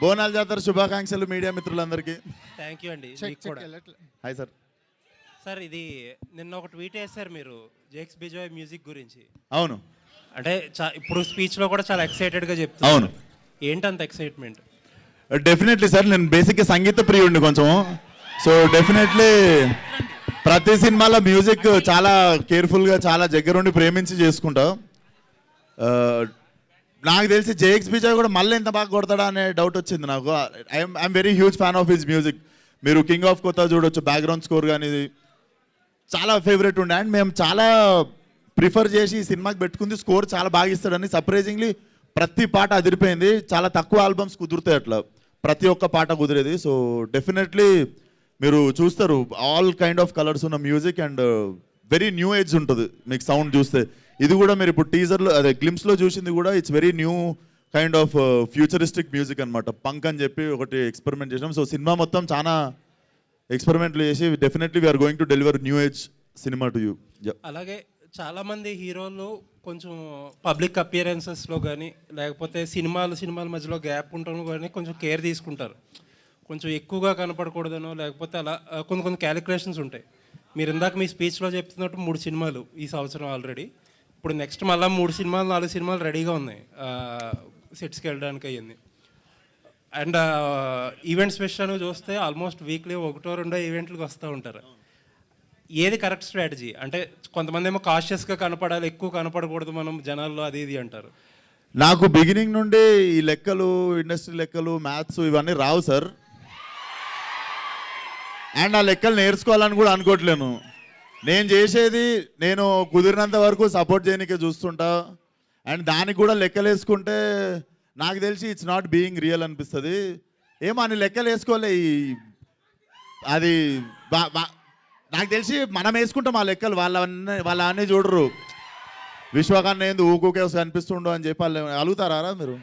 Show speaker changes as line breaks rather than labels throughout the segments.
బోనాల జాతర శుభాకాంక్షలు మీడియా మిత్రులందరికీ.
థ్యాంక్ యూ అండి. మీకు కూడా.
హాయ్ సార్
సార్ ఇది నిన్న ఒక ట్వీట్ వేశారు మీరు జేక్స్ బిజాయ్ మ్యూజిక్ గురించి.
అవును.
అంటే చా- ఇప్పుడు స్పీచ్లో కూడా చాలా ఎక్సైటెడ్గా చెప్తున్నారు.
అవును.
ఏంటంత ఎక్సైట్మెంట్
డెఫినెట్లీ సార్ నేను బేసిక్గా సంగీత ప్రియుడిని కొంచెం. సో డెఫినెట్లీ ప్రతి సినిమాలో మ్యూజిక్ చాలా కేర్ఫుల్గా చాలా దగ్గరుండి ప్రేమించి చేసుకుంటా. ఆ, నాకు తెలిసి జేఎక్స్ బిజాయ్ కూడా మళ్ళీ ఎంత బాగా కొడతాడా అనే డౌట్ వచ్చింది నాకు. I'm I'm very huge fan of his music మీరు కింగ్ ఆఫ్ కొత్త చూడొచ్చు బ్యాక్గ్రౌండ్ స్కోర్ కానీ చాలా ఫేవరెట్ ఉండే. అండ్ మేము చాలా ప్రిఫర్ చేసి ఈ సినిమాకి పెట్టుకుంది. స్కోర్ చాలా బాగా ఇస్తాడని సర్ప్రైజింగ్లీ ప్రతి పాట అదిరిపోయింది. చాలా తక్కువ ఆల్బమ్స్ కుదురుతాయి అట్లా. ప్రతి ఒక్క పాట కుదిరేది. సో డెఫినెట్లీ మీరు చూస్తారు. ఆల్ కైండ్ ఆఫ్ కలర్స్ ఉన్న music and very new age ఉంటుంది. మీకు సౌండ్ చూస్తే. ఇది కూడా మీరు ఇప్పుడు టీజర్లో అదే గ్లిమ్స్లో చూసింది కూడా it's very new kind of futuristic music అనమాట పంక్ అని చెప్పి ఒకటి ఎక్స్పెరిమెంట్ చేసాం సో సినిమా మొత్తం చాలా ఎక్స్పెరిమెంట్లు చేసి definitely we're going to deliver new age cinema to you
అలాగే చాలామంది హీరోలు కొంచెం పబ్లిక్ అపియరెన్సెస్లో కానీ లేకపోతే సినిమాలు సినిమాల మధ్యలో గ్యాప్ ఉంటాను కానీ కొంచెం కేర్ తీసుకుంటారు. కొంచెం ఎక్కువగా కనపడకూడదనో లేకపోతే అలా కొన్ని కొన్ని క్యాలిక్యులేషన్స్ ఉంటాయి. మీరు ఇందాక మీ స్పీచ్లో చెప్తున్నట్టు మూడు సినిమాలు ఈ సంవత్సరం ఆల్రెడీ ఇప్పుడు నెక్స్ట్ మళ్ళీ మూడు సినిమాలు నాలుగు సినిమాలు రెడీగా ఉన్నాయి. సెట్స్కి వెళ్ళడానికి అయ్యింది. అండ్ ఈవెంట్స్ విషయాన్ని చూస్తే ఆల్మోస్ట్ వీక్లీ ఒకటో రెండో ఈవెంట్లకు వస్తూ ఉంటారు. ఏది కరెక్ట్ స్ట్రాటజీ అంటే కొంతమంది ఏమో కాషియస్గా కనపడాలి ఎక్కువ కనపడకూడదు మనం జనాల్లో అది ఇది అంటారు.
నాకు బిగినింగ్ నుండి ఈ లెక్కలు ఇండస్ట్రీ లెక్కలు మ్యాథ్స్ ఇవన్నీ రావు సార్ అండ్ ఆ లెక్కలు నేర్చుకోవాలని కూడా అనుకోవట్లేను. నేను చేసేది నేను కుదిరినంత వరకు సపోర్ట్ చేయడానికే చూస్తుంటా. అండ్ దానికి కూడా లెక్కలు వేసుకుంటే నాకు తెలిసి ఇట్స్ నాట్ బీయింగ్ రియల్ అనిపిస్తుంది. ఏమో అని లెక్కలు వేసుకోలే ఈ అది నాకు తెలిసి మనం వేసుకుంటాం ఆ లెక్కలు వాళ్ళ వాళ్ళ అన్నీ చూడరు. విశ్వకన్నా ఏంది ఊకూకే కనిపిస్తుండో అని చెప్పి వాళ్ళు అలుగుతారా మీరు?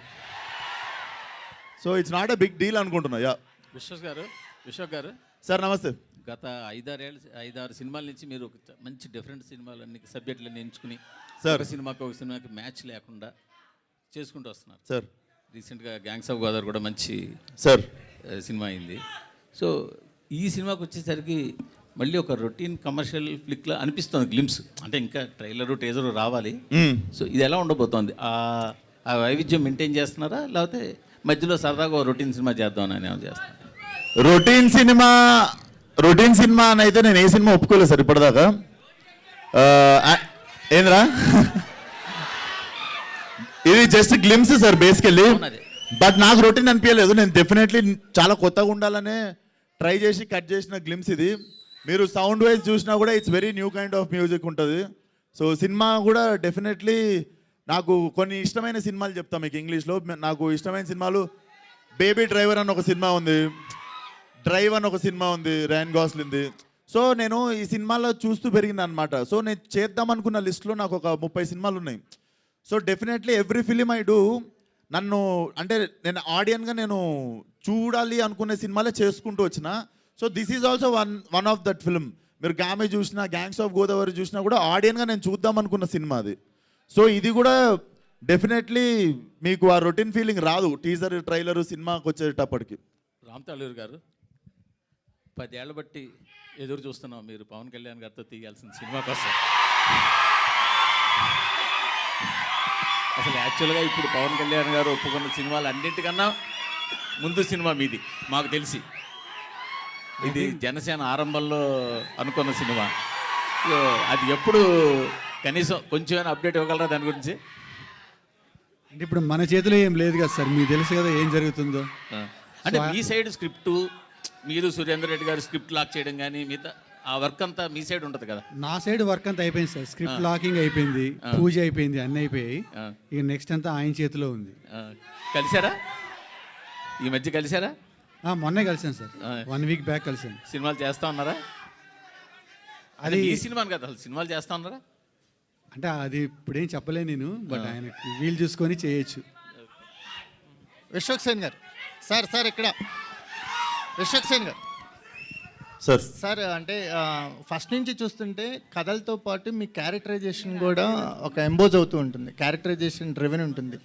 So it's not a big deal అనుకుంటున్నా యా
విశ్వస్ గారు విశ్వక్ గారు.
సార్ నమస్తే.
గత ఐదారేళ్ళు ఐదారు సినిమాల నుంచి మీరు ఒక మంచి డిఫరెంట్ సినిమాలన్నీ సబ్జెక్టులన్నీ ఎంచుకుని
సార్.
సినిమాకి ఒక సినిమాకి మ్యాచ్ లేకుండా చేసుకుంటూ వస్తున్నారు.
సార్.
రీసెంట్గా గ్యాంగ్స్ ఆఫ్ గోదావరి కూడా మంచి
సార్.
సినిమా అయింది. సో ఈ సినిమాకి వచ్చేసరికి మళ్ళీ ఒక రొటీన్ కమర్షియల్ ఫ్లిక్లా అనిపిస్తుంది గ్లిమ్స్. అంటే ఇంకా ట్రైలరు టేజరు రావాలి. సో ఇది ఎలా ఉండబోతోంది? ఆ వైవిధ్యం మెయింటైన్ చేస్తున్నారా? లేకపోతే మధ్యలో సరదాగా రొటీన్ సినిమా చేద్దామని ఏమైనా చేస్తున్నారా?
రొటీన్ సినిమా రొటీన్ సినిమా అని అయితే నేను ఏ సినిమా ఒప్పుకోలేదు సార్ ఇప్పటిదాకా. ఏంద్రా? ఇది just glimpse sir basically. But నాకు రొటీన్ అనిపించలేదు. నేను డెఫినెట్లీ చాలా కొత్తగా ఉండాలనే ట్రై చేసి కట్ చేసిన గ్లిమ్స్ ఇది. మీరు సౌండ్ వైజ్ చూసినా కూడా it's very new kind of music ఉంటుంది. సో సినిమా కూడా డెఫినెట్లీ నాకు కొన్ని ఇష్టమైన సినిమాలు చెప్తాను మీకు ఇంగ్లీష్లో నాకు ఇష్టమైన సినిమాలు బేబీ డ్రైవర్ అని ఒక సినిమా ఉంది. డ్రైవ్ అని ఒక సినిమా ఉంది ర్యాన్ గాస్లింది సో నేను ఈ సినిమాలో చూస్తూ పెరిగింది అనమాట సో నేను చేద్దాం అనుకున్న లిస్ట్లో నాకు ఒక ముప్పై సినిమాలు ఉన్నాయి. So definitely every film I do నన్ను అంటే నేను ఆడియన్గా నేను చూడాలి అనుకునే సినిమాలే చేసుకుంటూ వచ్చిన. So this is also one one of that film మీరు గామె చూసినా గ్యాంగ్స్ ఆఫ్ గోదావరి చూసినా కూడా ఆడియన్గా నేను చూద్దాం అనుకున్న సినిమా అది. సో ఇది కూడా డెఫినెట్లీ మీకు ఆ రొటీన్ ఫీలింగ్ రాదు. టీజర్ ట్రైలర్ సినిమాకి వచ్చేటప్పటికి.
రామ్ తాళూరు గారు పదేళ్ళ బట్టి ఎదురు చూస్తున్నాం మీరు పవన్ కళ్యాణ్ గారితో తీయాల్సిన సినిమా కోసం. అసలు యాక్చువల్గా ఇప్పుడు పవన్ కళ్యాణ్ గారు ఒప్పుకున్న సినిమాలు అన్నింటికన్నా ముందు సినిమా మీది మాకు తెలిసి. ఇది జనసేన ఆరంభంలో అనుకున్న సినిమా. అది ఎప్పుడు కనీసం కొంచెమైనా అప్డేట్ ఇవ్వగలరా దాని గురించి?
అంటే ఇప్పుడు మన చేతిలో ఏం లేదు కదా సార్ మీకు తెలుసు కదా ఏం జరుగుతుందో.
అంటే మీ సైడ్ స్క్రిప్ట్ మీరు సురేందర్ రెడ్డి గారు స్క్రిప్ట్ లాక్ చేయడం కానీ మిగతా ఆ వర్క్ అంతా మీ సైడ్ ఉంటుంది కదా?
నా సైడ్ వర్క్ అంతా అయిపోయింది సార్. స్క్రిప్ట్ లాకింగ్ అయిపోయింది పూజ అయిపోయింది అన్నీ అయిపోయాయి. ఇక నెక్స్ట్ అంతా ఆయన చేతిలో ఉంది.
కలిసారా ఈ మధ్య కలిసారా
ఆ, మొన్నే కలిసాను సార్. వన్ వీక్ బ్యాక్ కలిసాను
సినిమాలు చేస్తా ఉన్నారా? అది ఈ సినిమాని కదా అసలు సినిమాలు చేస్తా ఉన్నారా?
అంటే అది ఇప్పుడేం చెప్పలేను నేను బట్ ఆయన వీలు చూసుకొని చేయొచ్చు.
విశ్వక్ సేన్ గారు. సార్ సార్ ఇక్కడ విశ్వక్ సేన్ గారు
సార్.
సార్ అంటే ఫస్ట్ నుంచి చూస్తుంటే కథలతో పాటు మీ క్యారెక్టరైజేషన్ కూడా ఒక ఎంబోజ్ అవుతూ ఉంటుంది. క్యారెక్టరైజేషన్ డ్రివెన్ ఉంటుంది.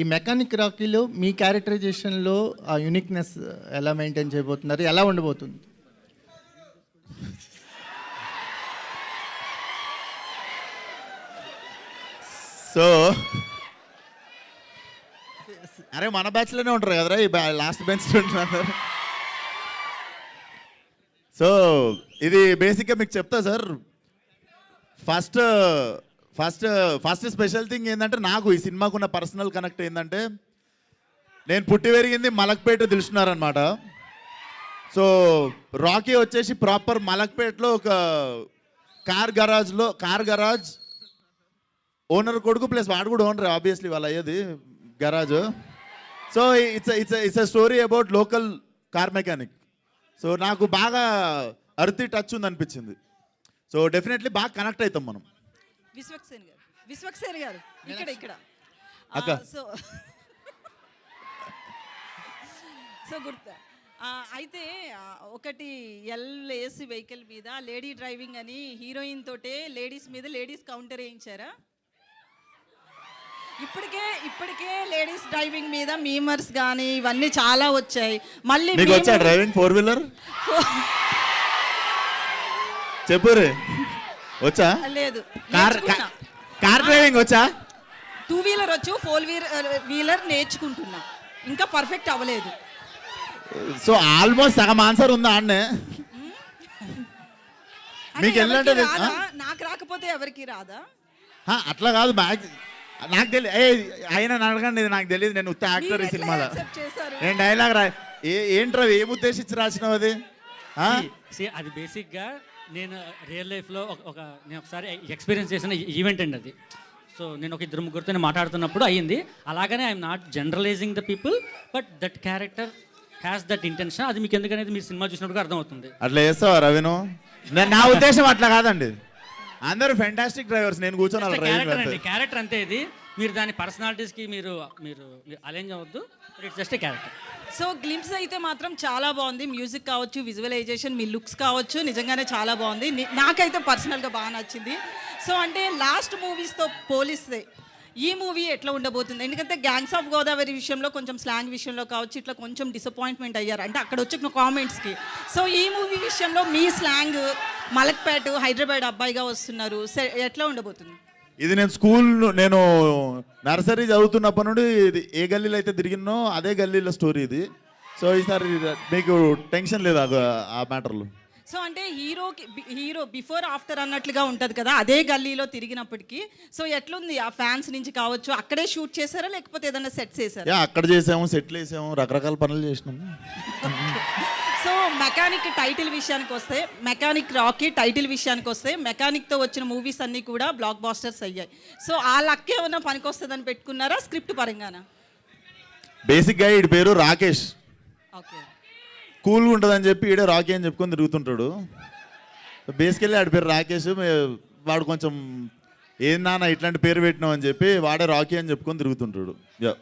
ఈ మెకానిక్ రాకీలో మీ క్యారెక్టరైజేషన్లో ఆ యూనిక్నెస్ ఎలా మెయింటైన్ చేయబోతున్నారు? ఎలా ఉండబోతుంది?
సో అరే మన బ్యాచ్లోనే ఉంటారు కదరా ఈ లాస్ట్ బెంచ్ ఉంటున్నారు. సో ఇది బేసిక్గా మీకు చెప్తా sir first first first special thing ఏంటంటే నాకు ఈ సినిమాకున్న పర్సనల్ కనెక్ట్ ఏంటంటే నేను పుట్టి పెరిగింది మలక్పేట తెలుసున్నారనమాట సో రాకీ వచ్చేసి ప్రాపర్ మలక్పేటలో ఒక కార్ గరాజ్లో కార్ గరాజ్ ఓనర్ కొడుకు ప్లస్ వాడు కూడా ఓనర్ ఆబ్వియస్లీ వాళ్ళు అయ్యేది garage so it's it's it's a story about local car mechanic so నాకు బాగా అర్తి టచ్ ఉంది అనిపించింది సో డెఫినెట్లీ బాగా కనెక్ట్ అవుతాం మనం.
విశ్వక్సేన్ గారు. విశ్వక్సేన్ గారు. ఇక్కడ ఇక్కడ.
అక్క.
సో సో గుర్తు. అయితే ఒకటి ఎల్ ఏసీ వెహికల్ మీద లేడీ డ్రైవింగ్ అని హీరోయిన్ తోటే లేడీస్ మీద లేడీస్ కౌంటర్ వేయించారా? ఇప్పటికే ఇప్పటికే లేడీస్ డ్రైవింగ్ మీద మీమర్స్ కానీ ఇవన్నీ చాలా వచ్చాయి. మళ్ళీ
మీకు వచ్చా డ్రైవింగ్? ఫోర్ వీలర్ చెప్పు వచ్చా?
లేదు.
కార్ కార్ డ్రైవింగ్ వచ్చా?
టూ వీలర్ వచ్చు ఫోర్ వీలర్ వీలర్ నేర్చుకుంటున్నా. ఇంకా పర్ఫెక్ట్ అవ్వలేదు.
సో ఆల్మోస్ట్ సగం ఆన్సర్ ఉందా అన్నే?
అంటే
మీకు ఎల్లంటే
ఎవరికి రాదా? నాకు రాకపోతే ఎవరికి రాదా?
హా, అట్లా కాదు మ్యాక్స్ నాకు తెలియదు ఏ ఆయన అడగండి ఇది నాకు తెలియదు నేను ఉత్త యాక్టర్ ఈ సినిమాలో? నేను డైలాగ్ రా? ఏ ఏంట్రా ఏం ఉద్దేశించి రాసినావు అది? ఆ?
See, అది బేసిక్గా నేను రియల్ లైఫ్లో ఒక ఒక నేను ఒకసారి ఎక్స్పీరియన్స్ చేసిన ఈవెంట్ అండి అది. సో నేను ఒక ఇద్దరు ముగ్గురితో మాట్లాడుతున్నప్పుడు అయ్యింది. అలాగనే I'm not generalising the people but that character has that intention అది మీకు ఎందుకనేది మీరు సినిమా చూసినప్పుడు అర్థమవుతుంది.
అట్లా చేస్తావా రవిను? నా ఉద్దేశం అట్లా కాదండి. అందరూ ఫెంటాస్టిక్ డ్రైవర్స్ నేను కూర్చొని
క్యారెక్టర్ అండి క్యారెక్టర్ అంతే ఇది. మీరు దాని పర్సనాలిటీస్కి మీరు మీరు అలైన్ అవ్వద్దు. It's just a character
so glimpse అయితే మాత్రం చాలా బాగుంది. మ్యూజిక్ కావచ్చు విజువలైజేషన్ మీ లుక్స్ కావచ్చు నిజంగానే చాలా బాగుంది. నాకైతే పర్సనల్గా బాగా నచ్చింది. సో అంటే లాస్ట్ మూవీస్తో పోలిస్తే ఈ మూవీ ఎట్లా ఉండబోతుంది? ఎందుకంటే గ్యాంగ్స్ ఆఫ్ గోదావరి విషయంలో కొంచెం స్లాంగ్ విషయంలో కావచ్చు ఇట్లా కొంచెం డిసప్పాయింట్మెంట్ అయ్యారు. అంటే అక్కడ వచ్చిన కామెంట్స్కి సో ఈ మూవీ విషయంలో మీ స్లాంగ్ మలక్పేట హైదరాబాద్ అబ్బాయిగా వస్తున్నారు. ఎట్లా ఉండబోతుంది?
ఇది నేను స్కూల్ నేను నర్సరీ చదువుతున్నప్పటి నుండి ఇది ఏ గల్లీలో అయితే తిరిగినో అదే గల్లీలో స్టోరీ ఇది. సో ఈసారి మీకు టెన్షన్ లేదు ఆ- ఆ మ్యాటర్లో?
సో అంటే హీరోకి హీరో బిఫోర్ ఆఫ్టర్ అన్నట్లుగా ఉంటుంది కదా అదే గల్లీలో తిరిగినప్పటికీ. సో ఎట్లుంది ఆ ఫ్యాన్స్ నుంచి కావచ్చు అక్కడే షూట్ చేశారా లేకపోతే ఏదైనా సెట్ చేశారా?
అక్కడ చేసాము సెటిల్ చేసాము రకరకాల పనులు చేసినాము.
సో మెకానిక్ టైటిల్ విషయానికి వస్తే మెకానిక్ రాకీ టైటిల్ విషయానికి వస్తే మెకానిక్తో వచ్చిన మూవీస్ అన్నీ కూడా బ్లాక్ బాస్టర్స్ అయ్యాయి. సో ఆ లక్ ఏమన్నా పనికొస్తుందని పెట్టుకున్నారా స్క్రిప్ట్ పరంగానా?
బేసిక్గా ఈడి పేరు రాకేష్.
ఓకే.
కూల్గా ఉంటుందని చెప్పి ఈడే రాకీ అని చెప్పుకొని తిరుగుతుంటాడు. బేసికల్లీ ఆడి పేరు రాకేష్ వాడు కొంచెం ఏం నాన్న ఇట్లాంటి పేరు పెట్టినావు అని చెప్పి వాడే రాకీ అని చెప్పుకొని తిరుగుతుంటాడు. యా.